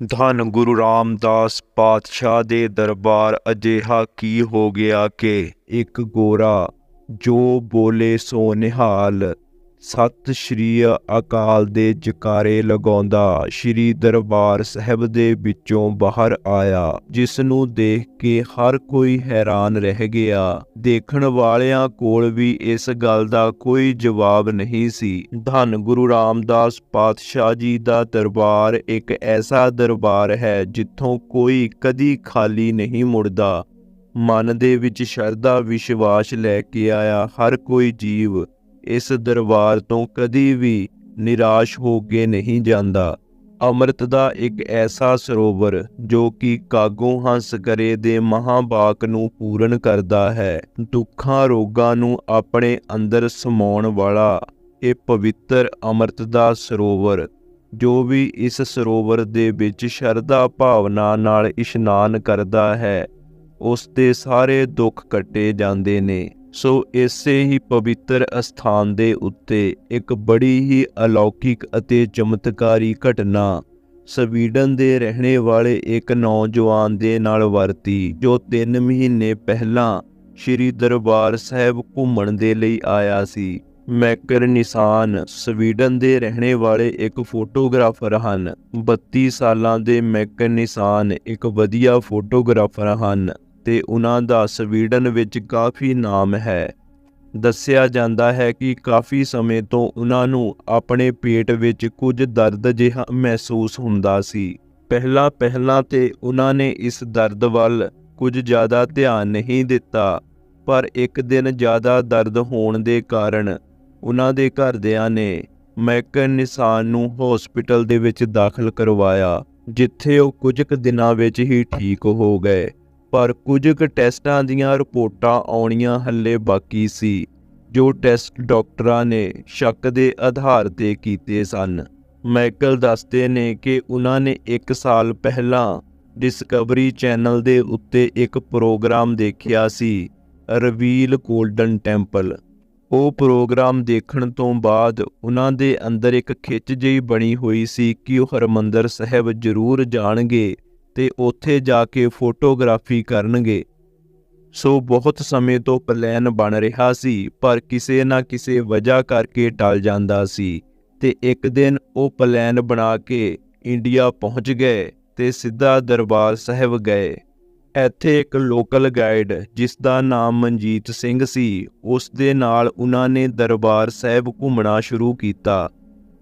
ਧੰਨ ਗੁਰੂ ਰਾਮਦਾਸ ਪਾਤਸ਼ਾਹ ਦੇ ਦਰਬਾਰ ਅਜਿਹਾ ਕੀ ਹੋ ਗਿਆ ਕਿ ਇੱਕ ਗੋਰਾ ਜੋ ਬੋਲੇ ਸੋ ਨਿਹਾਲ ਸਤਿ ਸ਼੍ਰੀ ਅਕਾਲ ਦੇ ਜਕਾਰੇ ਲਗਾਉਂਦਾ ਸ਼੍ਰੀ ਦਰਬਾਰ ਸਾਹਿਬ ਦੇ ਵਿੱਚੋਂ ਬਾਹਰ ਆਇਆ, ਜਿਸ ਨੂੰ ਦੇਖ ਕੇ ਹਰ ਕੋਈ ਹੈਰਾਨ ਰਹਿ ਗਿਆ। ਦੇਖਣ ਵਾਲਿਆਂ ਕੋਲ ਵੀ ਇਸ ਗੱਲ ਦਾ ਕੋਈ ਜਵਾਬ ਨਹੀਂ ਸੀ। ਧੰਨ ਗੁਰੂ ਰਾਮਦਾਸ ਪਾਤਸ਼ਾਹ ਜੀ ਦਾ ਦਰਬਾਰ ਇੱਕ ਐਸਾ ਦਰਬਾਰ ਹੈ ਜਿੱਥੋਂ ਕੋਈ ਕਦੀ ਖਾਲੀ ਨਹੀਂ ਮੁੜਦਾ। ਮਨ ਦੇ ਵਿੱਚ ਸ਼ਰਧਾ ਵਿਸ਼ਵਾਸ ਲੈ ਕੇ ਆਇਆ ਹਰ ਕੋਈ ਜੀਵ। ਇਸ ਦਰਬਾਰ ਤੋਂ ਕਦੀ ਵੀ ਨਿਰਾਸ਼ ਹੋ ਕੇ ਨਹੀਂ ਜਾਂਦਾ। ਅੰਮ੍ਰਿਤ ਦਾ ਇੱਕ ਐਸਾ ਸਰੋਵਰ ਜੋ ਕਿ ਕਾਗੋ ਹੰਸ ਕਰੇ ਦੇ ਮਹਾਬਾਕ ਨੂੰ ਪੂਰਨ ਕਰਦਾ ਹੈ। ਦੁੱਖਾਂ ਰੋਗਾਂ ਨੂੰ ਆਪਣੇ ਅੰਦਰ ਸਮਾਉਣ ਵਾਲਾ ਇਹ ਪਵਿੱਤਰ ਅੰਮ੍ਰਿਤ ਦਾ ਸਰੋਵਰ, ਜੋ ਵੀ ਇਸ ਸਰੋਵਰ ਦੇ ਵਿੱਚ ਸ਼ਰਧਾ ਭਾਵਨਾ ਨਾਲ ਇਸ਼ਨਾਨ ਕਰਦਾ ਹੈ, ਉਸ ਦੇ ਸਾਰੇ ਦੁੱਖ ਕੱਟੇ ਜਾਂਦੇ ਨੇ। ਸੋ ਇਸੇ ਹੀ ਪਵਿੱਤਰ ਅਸਥਾਨ ਦੇ ਉੱਤੇ ਇੱਕ ਬੜੀ ਹੀ ਅਲੌਕਿਕ ਅਤੇ ਚਮਤਕਾਰੀ ਘਟਨਾ ਸਵੀਡਨ ਦੇ ਰਹਿਣੇ ਵਾਲੇ ਇੱਕ ਨੌਜਵਾਨ ਦੇ ਨਾਲ ਵਰਤੀ, ਜੋ 3 ਮਹੀਨੇ ਪਹਿਲਾਂ ਸ਼੍ਰੀ ਦਰਬਾਰ ਸਾਹਿਬ ਘੁੰਮਣ ਦੇ ਲਈ ਆਇਆ ਸੀ। ਮੈਕਰ ਨਿਸ਼ਾਨ ਸਵੀਡਨ ਦੇ ਰਹਿਣੇ ਵਾਲੇ ਇੱਕ ਫੋਟੋਗ੍ਰਾਫਰ ਹਨ। 32 ਸਾਲਾਂ ਦੇ ਮੈਕਰ ਨਿਸ਼ਾਨ ਇੱਕ ਵਧੀਆ ਫੋਟੋਗ੍ਰਾਫਰ ਹਨ। ਤੇ ਉਹਨਾਂ ਦਾ ਸਵੀਡਨ ਵਿੱਚ ਕਾਫੀ ਨਾਮ ਹੈ। ਦੱਸਿਆ ਜਾਂਦਾ ਹੈ ਕਿ ਕਾਫੀ ਸਮੇਂ ਤੋਂ ਉਹਨਾਂ ਨੂੰ ਆਪਣੇ ਪੇਟ ਵਿੱਚ ਕੁਝ ਦਰਦ ਜਿਹਾ ਮਹਿਸੂਸ ਹੁੰਦਾ ਸੀ। ਪਹਿਲਾਂ ਪਹਿਲਾਂ ਤੇ ਉਹਨਾਂ ਨੇ ਇਸ ਦਰਦ ਵੱਲ ਕੁਝ ਜ਼ਿਆਦਾ ਧਿਆਨ ਨਹੀਂ ਦਿੱਤਾ, ਪਰ ਇੱਕ ਦਿਨ ਜ਼ਿਆਦਾ ਦਰਦ ਹੋਣ ਦੇ ਕਾਰਨ ਉਹਨਾਂ ਦੇ ਘਰਦਿਆਂ ਨੇ ਮੈਕਨ ਨਿਸ਼ਾਨ ਨੂੰ ਹਸਪੀਟਲ ਦੇ ਵਿੱਚ ਦਾਖਲ ਕਰਵਾਇਆ, ਜਿੱਥੇ ਉਹ ਕੁਝ ਕੁ ਦਿਨਾਂ ਵਿੱਚ ਹੀ ਠੀਕ ਹੋ ਗਏ। ਪਰ ਕੁਝ ਕੁ ਟੈਸਟਾਂ ਦੀਆਂ ਰਿਪੋਰਟਾਂ ਆਉਣੀਆਂ ਹੱਲੇ ਬਾਕੀ ਸੀ, ਜੋ ਟੈਸਟ ਡਾਕਟਰਾਂ ਨੇ ਸ਼ੱਕ ਦੇ ਆਧਾਰ ਤੇ ਕੀਤੇ ਸਨ। ਮਾਈਕਲ ਦੱਸਦੇ ਨੇ ਕਿ ਉਹਨਾਂ ਨੇ 1 ਸਾਲ ਪਹਿਲਾਂ ਡਿਸਕਵਰੀ ਚੈਨਲ ਦੇ ਉੱਤੇ ਇੱਕ ਪ੍ਰੋਗਰਾਮ ਦੇਖਿਆ ਸੀ, ਰਵੀਲ 골ਡਨ ਟੈਂਪਲ। ਉਹ ਪ੍ਰੋਗਰਾਮ ਦੇਖਣ ਤੋਂ ਬਾਅਦ ਉਹਨਾਂ ਦੇ ਅੰਦਰ ਇੱਕ ਖਿੱਚ ਜਿਹੀ ਬਣੀ ਹੋਈ ਸੀ ਕਿ ਉਹ ਹਰਮੰਦਰ ਸਾਹਿਬ ਜ਼ਰੂਰ ਜਾਣਗੇ। ਤੇ ਉੱਥੇ ਜਾ ਕੇ ਫੋਟੋਗ੍ਰਾਫੀ ਕਰਨਗੇ। ਸੋ ਬਹੁਤ ਸਮੇਂ ਤੋਂ ਪਲਾਨ ਬਣ ਰਿਹਾ ਸੀ, ਪਰ ਕਿਸੇ ਨਾ ਕਿਸੇ ਵਜ੍ਹਾ ਕਰਕੇ ਟਲ ਜਾਂਦਾ ਸੀ ਤੇ ਇੱਕ ਦਿਨ ਉਹ ਪਲਾਨ ਬਣਾ ਕੇ ਇੰਡੀਆ ਪਹੁੰਚ ਗਏ ਤੇ ਸਿੱਧਾ ਦਰਬਾਰ ਸਾਹਿਬ ਗਏ। ਇੱਥੇ ਇੱਕ ਲੋਕਲ ਗਾਈਡ, ਜਿਸ ਦਾ ਨਾਮ ਮਨਜੀਤ ਸਿੰਘ ਸੀ, ਉਸ ਦੇ ਨਾਲ ਉਹਨਾਂ ਨੇ ਦਰਬਾਰ ਸਾਹਿਬ ਘੁੰਮਣਾ ਸ਼ੁਰੂ ਕੀਤਾ।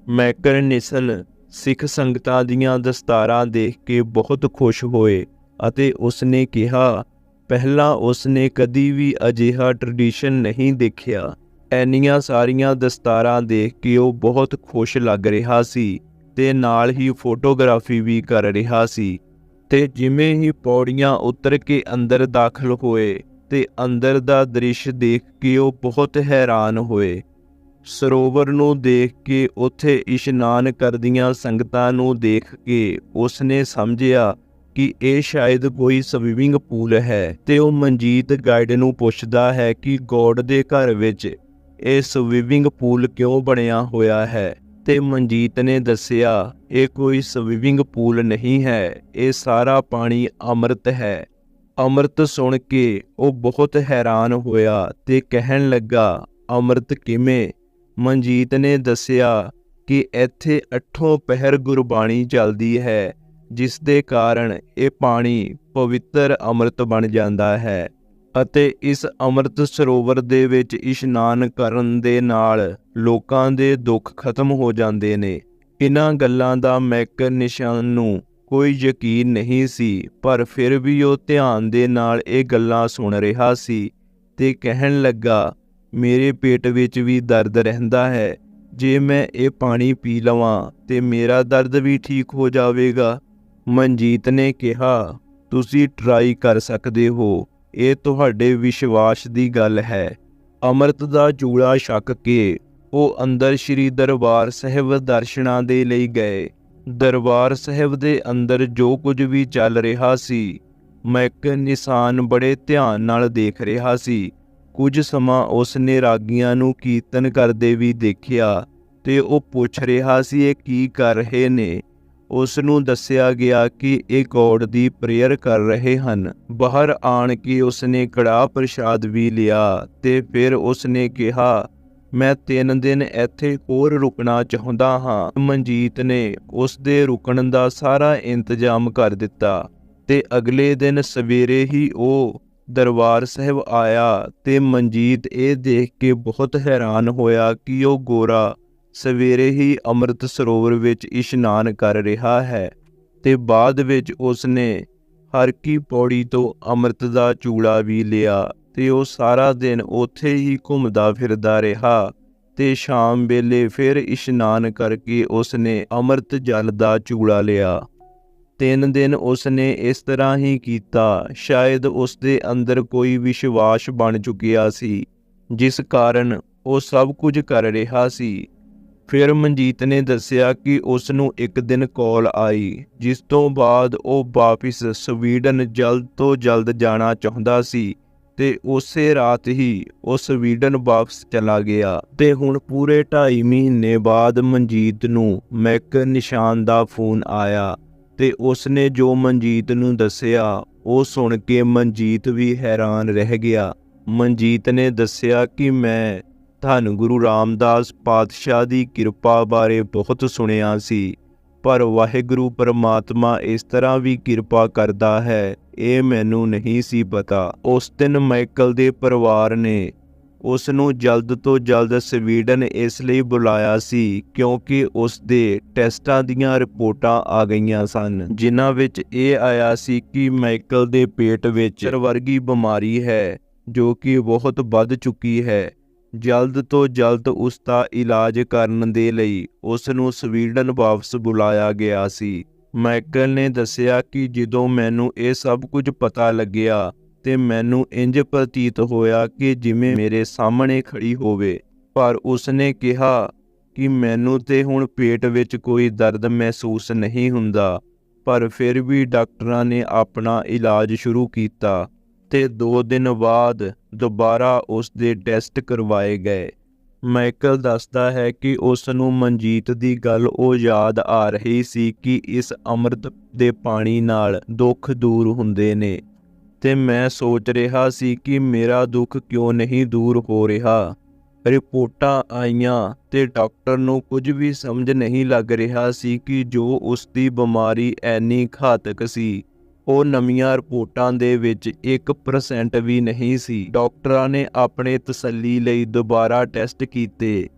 ਮੈਕਰ ਨਿਸਲ ਸਿੱਖ ਸੰਗਤਾਂ ਦੀਆਂ ਦਸਤਾਰਾਂ ਦੇਖ ਕੇ ਬਹੁਤ ਖੁਸ਼ ਹੋਏ ਅਤੇ ਉਸ ਨੇ ਕਿਹਾ, ਪਹਿਲਾਂ ਉਸ ਨੇ ਕਦੀ ਵੀ ਅਜਿਹਾ ਟ੍ਰੈਡੀਸ਼ਨ ਨਹੀਂ ਦੇਖਿਆ। ਐਨੀਆਂ ਸਾਰੀਆਂ ਦਸਤਾਰਾਂ ਦੇਖ ਕੇ ਉਹ ਬਹੁਤ ਖੁਸ਼ ਲੱਗ ਰਿਹਾ ਸੀ ਤੇ ਨਾਲ ਹੀ ਫੋਟੋਗ੍ਰਾਫੀ ਵੀ ਕਰ ਰਿਹਾ ਸੀ ਤੇ ਜਿਵੇਂ ਹੀ ਪੌੜੀਆਂ ਉਤਰ ਕੇ ਅੰਦਰ ਦਾਖਲ ਹੋਏ ਤੇ ਅੰਦਰ ਦਾ ਦ੍ਰਿਸ਼ ਦੇਖ ਕੇ ਉਹ ਬਹੁਤ ਹੈਰਾਨ ਹੋਏ। ਸਰੋਵਰ ਨੂੰ ਦੇਖ ਕੇ ਉੱਥੇ ਇਸ਼ਨਾਨ ਕਰਦੀਆਂ ਸੰਗਤਾਂ ਨੂੰ ਦੇਖ ਕੇ ਉਸਨੇ ਸਮਝਿਆ ਕਿ ਇਹ ਸ਼ਾਇਦ ਕੋਈ ਸਵਿਮਿੰਗ ਪੂਲ ਹੈ ਤੇ ਉਹ ਮਨਜੀਤ ਗਾਈਡ ਨੂੰ ਪੁੱਛਦਾ ਹੈ ਕਿ ਗੋਡ ਦੇ ਘਰ ਵਿੱਚ ਇਹ ਸਵਿਮਿੰਗ ਪੂਲ ਕਿਉਂ ਬਣਿਆ ਹੋਇਆ ਹੈ? ਤੇ ਮਨਜੀਤ ਨੇ ਦੱਸਿਆ, ਇਹ ਕੋਈ ਸਵਿਮਿੰਗ ਪੂਲ ਨਹੀਂ ਹੈ, ਇਹ ਸਾਰਾ ਪਾਣੀ ਅੰਮ੍ਰਿਤ ਹੈ। ਅੰਮ੍ਰਿਤ ਸੁਣ ਕੇ ਉਹ ਬਹੁਤ ਹੈਰਾਨ ਹੋਇਆ ਤੇ ਕਹਿਣ ਲੱਗਾ, ਅੰਮ੍ਰਿਤ ਕਿਵੇਂ? ਮਨਜੀਤ ਨੇ ਦੱਸਿਆ ਕਿ ਇੱਥੇ ਅੱਠੋਂ ਪਹਿਰ ਗੁਰਬਾਣੀ ਚੱਲਦੀ ਹੈ ਜਿਸ ਦੇ ਕਾਰਨ ਇਹ ਪਾਣੀ ਪਵਿੱਤਰ ਅੰਮ੍ਰਿਤ ਬਣ ਜਾਂਦਾ ਹੈ ਅਤੇ ਇਸ ਅੰਮ੍ਰਿਤ ਸਰੋਵਰ ਦੇ ਵਿੱਚ ਇਸ਼ਨਾਨ ਕਰਨ ਦੇ ਨਾਲ ਲੋਕਾਂ ਦੇ ਦੁੱਖ ਖਤਮ ਹੋ ਜਾਂਦੇ ਨੇ। ਇਹਨਾਂ ਗੱਲਾਂ ਦਾ ਮੈਕਰ ਨਿਸ਼ਾਨ ਨੂੰ ਕੋਈ ਯਕੀਨ ਨਹੀਂ ਸੀ, ਪਰ ਫਿਰ ਵੀ ਉਹ ਧਿਆਨ ਦੇ ਨਾਲ ਇਹ ਗੱਲਾਂ ਸੁਣ ਰਿਹਾ ਸੀ ਤੇ ਕਹਿਣ ਲੱਗਾ ਮੇਰੇ ਪੇਟ ਵਿੱਚ ਵੀ ਦਰਦ ਰਹਿੰਦਾ ਹੈ। ਜੇ ਮੈਂ ਇਹ ਪਾਣੀ ਪੀ ਲਵਾਂ, ਤੇ ਮੇਰਾ ਦਰਦ ਵੀ ਠੀਕ ਹੋ ਜਾਵੇਗਾ। ਮਨਜੀਤ ਨੇ ਕਿਹਾ, ਤੁਸੀਂ ਟਰਾਈ ਕਰ ਸਕਦੇ ਹੋ। ਇਹ ਤੁਹਾਡੇ ਵਿਸ਼ਵਾਸ ਦੀ ਗੱਲ ਹੈ। ਅੰਮ੍ਰਿਤ ਦਾ ਜੂੜਾ ਛੱਕ ਕੇ ਉਹ ਅੰਦਰ ਸ੍ਰੀ ਦਰਬਾਰ ਸਾਹਿਬ ਦਰਸ਼ਨਾਂ ਦੇ ਲਈ ਗਏ। ਦਰਬਾਰ ਸਾਹਿਬ ਦੇ ਅੰਦਰ ਜੋ ਕੁਝ ਵੀ ਚੱਲ ਰਿਹਾ ਸੀ ਮੈਕ ਨਿਸ਼ਾਨ ਬੜੇ ਧਿਆਨ ਨਾਲ ਦੇਖ ਰਿਹਾ ਸੀ। ਕੁਝ ਸਮਾਂ ਉਸ ਨੇ ਰਾਗੀਆਂ ਨੂੰ ਕੀਰਤਨ ਕਰਦੇ ਵੀ ਦੇਖਿਆ ਤੇ ਉਹ ਪੁੱਛ ਰਿਹਾ ਸੀ, ਇਹ ਕੀ ਕਰ ਰਹੇ ਨੇ? ਉਸ ਨੂੰ ਦੱਸਿਆ ਗਿਆ ਕਿ ਇਹ ਗੋਡ ਦੀ ਪ੍ਰੇਅਰ ਕਰ ਰਹੇ ਹਨ। ਬਾਹਰ ਆਣ ਕੇ ਉਸਨੇ ਕੜਾਹ ਪ੍ਰਸ਼ਾਦ ਵੀ ਲਿਆ ਤੇ ਫਿਰ ਉਸਨੇ ਕਿਹਾ, ਮੈਂ ਤਿੰਨ ਦਿਨ ਇੱਥੇ ਹੋਰ ਰੁਕਣਾ ਚਾਹੁੰਦਾ ਹਾਂ। ਮਨਜੀਤ ਨੇ ਉਸ ਦੇ ਰੁਕਣ ਦਾ ਸਾਰਾ ਇੰਤਜ਼ਾਮ ਕਰ ਦਿੱਤਾ ਤੇ ਅਗਲੇ ਦਿਨ ਸਵੇਰੇ ਹੀ ਉਹ ਦਰਬਾਰ ਸਾਹਿਬ ਆਇਆ ਤੇ ਮਨਜੀਤ ਇਹ ਦੇਖ ਕੇ ਬਹੁਤ ਹੈਰਾਨ ਹੋਇਆ ਕਿ ਉਹ ਗੋਰਾ ਸਵੇਰੇ ਹੀ ਅੰਮ੍ਰਿਤ ਸਰੋਵਰ ਵਿੱਚ ਇਸ਼ਨਾਨ ਕਰ ਰਿਹਾ ਹੈ ਤੇ ਬਾਅਦ ਵਿੱਚ ਉਸਨੇ ਹਰ ਕੀ ਪੌੜੀ ਤੋਂ ਅੰਮ੍ਰਿਤ ਦਾ ਚੂੜਾ ਵੀ ਲਿਆ ਤੇ ਉਹ ਸਾਰਾ ਦਿਨ ਉੱਥੇ ਹੀ ਘੁੰਮਦਾ ਫਿਰਦਾ ਰਿਹਾ ਤੇ ਸ਼ਾਮ ਵੇਲੇ ਫਿਰ ਇਸ਼ਨਾਨ ਕਰਕੇ ਉਸਨੇ ਅੰਮ੍ਰਿਤ ਜਲ ਦਾ ਚੂੜਾ ਲਿਆ। ਤਿੰਨ ਦਿਨ ਉਸਨੇ ਇਸ ਤਰ੍ਹਾਂ ਹੀ ਕੀਤਾ। ਸ਼ਾਇਦ ਉਸ ਦੇ ਅੰਦਰ ਕੋਈ ਵਿਸ਼ਵਾਸ ਬਣ ਚੁੱਕਿਆ ਸੀ, ਜਿਸ ਕਾਰਨ ਉਹ ਸਭ ਕੁਝ ਕਰ ਰਿਹਾ ਸੀ। ਫਿਰ ਮਨਜੀਤ ਨੇ ਦੱਸਿਆ ਕਿ ਉਸ ਨੂੰ ਇੱਕ ਦਿਨ ਕਾਲ ਆਈ, ਜਿਸ ਤੋਂ ਬਾਅਦ ਉਹ ਵਾਪਿਸ ਸਵੀਡਨ ਜਲਦ ਤੋਂ ਜਲਦ ਜਾਣਾ ਚਾਹੁੰਦਾ ਸੀ ਤੇ ਉਸੇ ਰਾਤ ਹੀ ਉਹ ਸਵੀਡਨ ਵਾਪਸ ਚਲਾ ਗਿਆ। ਤੇ ਹੁਣ ਪੂਰੇ 2.5 ਮਹੀਨੇ ਬਾਅਦ ਮਨਜੀਤ ਨੂੰ ਮੈਕ ਨਿਸ਼ਾਨ ਦਾ ਫੋਨ ਆਇਆ। ਤੇ ਉਸਨੇ ਜੋ ਮਨਜੀਤ ਨੂੰ ਦੱਸਿਆ, ਉਹ ਸੁਣ ਕੇ ਮਨਜੀਤ ਵੀ ਹੈਰਾਨ ਰਹਿ ਗਿਆ। ਮਨਜੀਤ ਨੇ ਦੱਸਿਆ ਕਿ ਮੈਂ ਧੰਨ ਗੁਰੂ ਰਾਮਦਾਸ ਪਾਤਸ਼ਾਹ ਦੀ ਕਿਰਪਾ ਬਾਰੇ ਬਹੁਤ ਸੁਣਿਆ ਸੀ, ਪਰ ਵਾਹਿਗੁਰੂ ਪਰਮਾਤਮਾ ਇਸ ਤਰ੍ਹਾਂ ਵੀ ਕਿਰਪਾ ਕਰਦਾ ਹੈ, ਇਹ ਮੈਨੂੰ ਨਹੀਂ ਸੀ ਪਤਾ। ਉਸ ਦਿਨ ਮਾਈਕਲ ਦੇ ਪਰਿਵਾਰ ਨੇ ਉਸ ਨੂੰ ਜਲਦ ਤੋਂ ਜਲਦ ਸਵੀਡਨ ਇਸ ਲਈ ਬੁਲਾਇਆ ਸੀ ਕਿਉਂਕਿ ਉਸ ਦੇ ਟੈਸਟਾਂ ਦੀਆਂ ਰਿਪੋਰਟਾਂ ਆ ਗਈਆਂ ਸਨ, ਜਿਨ੍ਹਾਂ ਵਿੱਚ ਇਹ ਆਇਆ ਸੀ ਕਿ ਮਾਈਕਲ ਦੇ ਪੇਟ ਵਿੱਚ ਵਰਗੀ ਬਿਮਾਰੀ ਹੈ, ਜੋ ਕਿ ਬਹੁਤ ਵੱਧ ਚੁੱਕੀ ਹੈ। ਜਲਦ ਤੋਂ ਜਲਦ ਉਸ ਦਾ ਇਲਾਜ ਕਰਨ ਦੇ ਲਈ ਉਸ ਨੂੰ ਸਵੀਡਨ ਵਾਪਸ ਬੁਲਾਇਆ ਗਿਆ ਸੀ। ਮਾਈਕਲ ਨੇ ਦੱਸਿਆ ਕਿ ਜਦੋਂ ਮੈਨੂੰ ਇਹ ਸਭ ਕੁਝ ਪਤਾ ਲੱਗਿਆ ਤੇ ਮੈਨੂੰ ਇੰਜ ਪ੍ਰਤੀਤ ਹੋਇਆ ਕਿ ਜਿਵੇਂ ਮੇਰੇ ਸਾਹਮਣੇ ਖੜੀ ਹੋਵੇ। ਪਰ ਉਸਨੇ ਕਿਹਾ ਕਿ ਮੈਨੂੰ ਤੇ ਹੁਣ ਪੇਟ ਵਿੱਚ ਕੋਈ ਦਰਦ ਮਹਿਸੂਸ ਨਹੀਂ ਹੁੰਦਾ। ਪਰ ਫਿਰ ਵੀ ਡਾਕਟਰਾਂ ਨੇ ਆਪਣਾ ਇਲਾਜ ਸ਼ੁਰੂ ਕੀਤਾ ਤੇ 2 ਦਿਨ ਬਾਅਦ ਦੁਬਾਰਾ ਉਸ ਦੇ ਟੈਸਟ ਕਰਵਾਏ ਗਏ। ਮਾਈਕਲ ਦੱਸਦਾ ਹੈ ਕਿ ਉਸ ਨੂੰ ਮਨਜੀਤ ਦੀ ਗੱਲ ਉਹ ਯਾਦ ਆ ਰਹੀ ਸੀ ਕਿ ਇਸ ਅੰਮ੍ਰਿਤ ਦੇ ਪਾਣੀ ਨਾਲ ਦੁੱਖ ਦੂਰ ਹੁੰਦੇ ਨੇ। ਤੇ ਮੈਂ ਸੋਚ ਰਿਹਾ ਸੀ ਕਿ ਮੇਰਾ ਦੁੱਖ ਕਿਉਂ ਨਹੀਂ ਦੂਰ ਹੋ ਰਿਹਾ। ਰਿਪੋਰਟਾਂ ਆਈਆਂ ਤੇ ਡਾਕਟਰ ਨੂੰ ਕੁਝ ਵੀ ਸਮਝ ਨਹੀਂ ਲੱਗ ਰਿਹਾ ਸੀ ਕਿ ਜੋ ਉਸ ਦੀ ਬਿਮਾਰੀ ਐਨੀ ਘਾਤਕ ਸੀ, ਉਹ ਨਵੀਆਂ ਰਿਪੋਰਟਾਂ ਦੇ ਵਿੱਚ 1% ਵੀ ਨਹੀਂ ਸੀ। ਡਾਕਟਰਾਂ ਨੇ ਆਪਣੇ ਤਸੱਲੀ ਲਈ ਦੁਬਾਰਾ ਟੈਸਟ ਕੀਤੇ,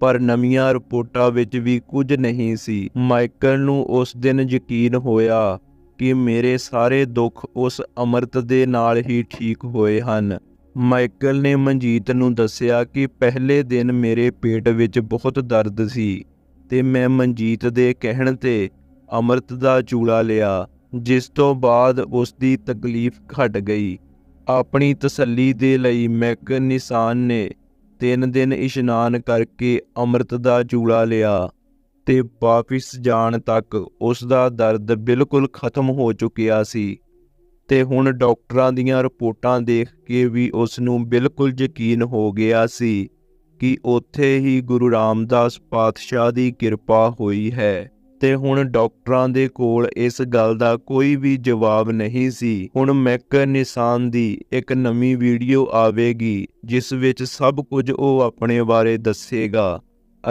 ਪਰ ਨਵੀਆਂ ਰਿਪੋਰਟਾਂ ਵਿੱਚ ਵੀ ਕੁਝ ਨਹੀਂ ਸੀ। ਮਾਈਕਲ ਨੂੰ ਉਸ ਦਿਨ ਯਕੀਨ ਹੋਇਆ ਕਿ ਮੇਰੇ ਸਾਰੇ ਦੁੱਖ ਉਸ ਅੰਮ੍ਰਿਤ ਦੇ ਨਾਲ ਹੀ ਠੀਕ ਹੋਏ ਹਨ। ਮਾਈਕਲ ਨੇ ਮਨਜੀਤ ਨੂੰ ਦੱਸਿਆ ਕਿ ਪਹਿਲੇ ਦਿਨ ਮੇਰੇ ਪੇਟ ਵਿੱਚ ਬਹੁਤ ਦਰਦ ਸੀ ਤੇ ਮੈਂ ਮਨਜੀਤ ਦੇ ਕਹਿਣ ਤੇ ਅੰਮ੍ਰਿਤ ਦਾ ਚੂੜਾ ਲਿਆ, ਜਿਸ ਤੋਂ ਬਾਅਦ ਉਸ ਦੀ ਤਕਲੀਫ ਘਟ ਗਈ। ਆਪਣੀ ਤਸੱਲੀ ਦੇ ਲਈ ਮੈਕ ਨਿਸ਼ਾਨ ਨੇ ਤਿੰਨ ਦਿਨ ਇਸ਼ਨਾਨ ਕਰਕੇ ਅੰਮ੍ਰਿਤ ਦਾ ਚੂੜਾ ਲਿਆ। ਤੇ ਵਾਪਿਸ ਜਾਣ ਤੱਕ ਉਸ ਦਾ ਦਰਦ ਬਿਲਕੁਲ ਖਤਮ ਹੋ ਚੁੱਕਿਆ ਸੀ ਤੇ ਹੁਣ ਡਾਕਟਰਾਂ ਦੀਆਂ ਰਿਪੋਰਟਾਂ ਦੇਖ ਕੇ ਵੀ ਉਸ ਨੂੰ ਬਿਲਕੁਲ ਯਕੀਨ ਹੋ ਗਿਆ ਸੀ ਕਿ ਉੱਥੇ ਹੀ ਗੁਰੂ ਰਾਮਦਾਸ ਪਾਤਸ਼ਾਹ ਦੀ ਕਿਰਪਾ ਹੋਈ ਹੈ ਤੇ ਹੁਣ ਡਾਕਟਰਾਂ ਦੇ ਕੋਲ ਇਸ ਗੱਲ ਦਾ ਕੋਈ ਵੀ ਜਵਾਬ ਨਹੀਂ ਸੀ। ਹੁਣ ਮੈਕ ਨਿਸ਼ਾਨ ਦੀ ਇੱਕ ਨਵੀਂ ਵੀਡੀਓ ਆਵੇਗੀ, ਜਿਸ ਵਿੱਚ ਸਭ ਕੁਝ ਉਹ ਆਪਣੇ ਬਾਰੇ ਦੱਸੇਗਾ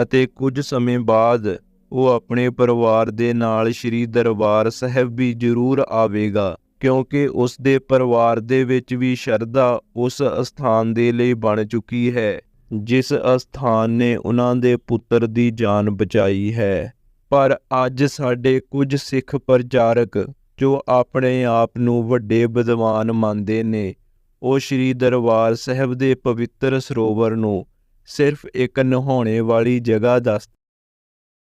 ਅਤੇ ਕੁਝ ਸਮੇਂ ਬਾਅਦ ਉਹ ਆਪਣੇ ਪਰਿਵਾਰ ਦੇ ਨਾਲ ਸ੍ਰੀ ਦਰਬਾਰ ਸਾਹਿਬ ਵੀ ਜ਼ਰੂਰ ਆਵੇਗਾ, ਕਿਉਂਕਿ ਉਸ ਦੇ ਪਰਿਵਾਰ ਦੇ ਵਿੱਚ ਵੀ ਸ਼ਰਧਾ ਉਸ ਅਸਥਾਨ ਦੇ ਲਈ ਬਣ ਚੁੱਕੀ ਹੈ, ਜਿਸ ਅਸਥਾਨ ਨੇ ਉਹਨਾਂ ਦੇ ਪੁੱਤਰ ਦੀ ਜਾਨ ਬਚਾਈ ਹੈ। ਪਰ ਅੱਜ ਸਾਡੇ ਕੁਝ ਸਿੱਖ ਪ੍ਰਚਾਰਕ ਜੋ ਆਪਣੇ ਆਪ ਨੂੰ ਵੱਡੇ ਵਿਦਵਾਨ ਮੰਨਦੇ ਨੇ, ਉਹ ਸ੍ਰੀ ਦਰਬਾਰ ਸਾਹਿਬ ਦੇ ਪਵਿੱਤਰ ਸਰੋਵਰ ਨੂੰ ਸਿਰਫ ਇੱਕ ਨਹਾਉਣੇ ਵਾਲੀ ਜਗ੍ਹਾ ਦੱਸ